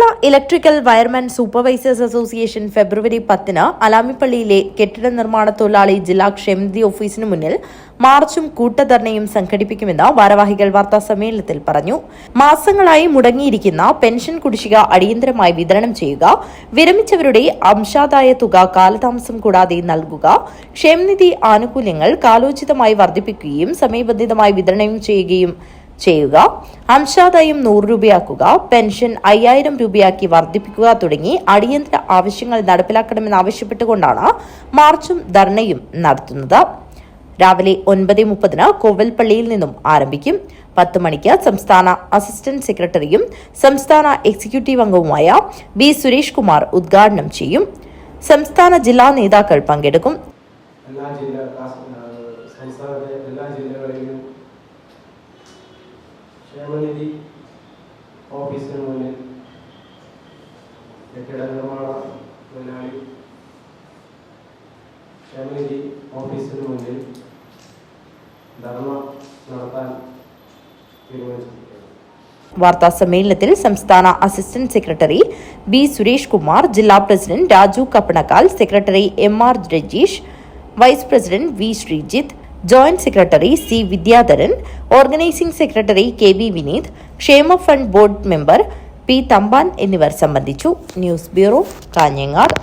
Kerala electrical wireman supervisors association February പത്തിന് അലാമിപ്പള്ളിയിലെ കെട്ടിട നിർമ്മാണ തൊഴിലാളി ജില്ലാ ക്ഷേമനിധി ഓഫീസിന് മുന്നിൽ മാർച്ചും കൂട്ടധർണയും സംഘടിപ്പിക്കുമെന്ന് ഭാരവാഹികൾ വാർത്താ സമ്മേളനത്തിൽ പറഞ്ഞു. മാസങ്ങളായി മുടങ്ങിയിരിക്കുന്ന പെൻഷൻ കുടിശ്ശിക അടിയന്തരമായി വിതരണം ചെയ്യുക വിരമിച്ചവരുടെ അംശാദായ തുക കാലതാമസം കൂടാതെ നൽകുക ക്ഷേമനിധി ആനുകൂല്യങ്ങൾ കാലോചിതമായി വർദ്ധിപ്പിക്കുകയും സമയബന്ധിതമായി വിതരണം ചെയ്യുകയും ചെയ്യുക. അംശാദായം നൂറ് രൂപയാക്കുക. പെൻഷൻ അയ്യായിരം രൂപയാക്കി വർദ്ധിപ്പിക്കുക തുടങ്ങി അടിയന്തര ആവശ്യങ്ങൾ നടപ്പിലാക്കണമെന്നാവശ്യപ്പെട്ടുകൊണ്ടാണ് മാർച്ചും ധർണയും നടത്തുന്നത്. രാവിലെ ഒൻപത് മുപ്പതിന് കോവൽപ്പള്ളിയിൽ നിന്നും ആരംഭിക്കും. പത്ത് മണിക്ക് സംസ്ഥാന അസിസ്റ്റന്റ് സെക്രട്ടറിയും സംസ്ഥാന എക്സിക്യൂട്ടീവ് അംഗവുമായ ബി സുരേഷ് കുമാർ ഉദ്ഘാടനം ചെയ്യും. സംസ്ഥാന ജില്ലാ നേതാക്കൾ പങ്കെടുക്കും. എല്ലാ സംസ്ഥാനത്തെ എല്ലാ ക്ഷേമനിധി ഓഫീസിന് മുന്നിൽ കെട്ടിട നിർമ്മാണ തൊഴിലാളി ക്ഷേമനിധി ഓഫീസിന് മുന്നിൽ ധർമ്മ നടത്താൻ തീരുമാനിച്ചിരിക്കുകയാണ്. വാർത്താ സമ്മേളനത്തിൽ സംസ്ഥാന assistant secretary B Suresh Kumar ജില്ലാ president Raju Kappanakkal secretary M R Rajeesh vice president V Sreejith joint secretary C Vidyadharan organising secretary K V Vineeth ക്ഷേമ fund board member P Thampan എന്നിവർ സംബന്ധിച്ചു. News bureau Kanhangad.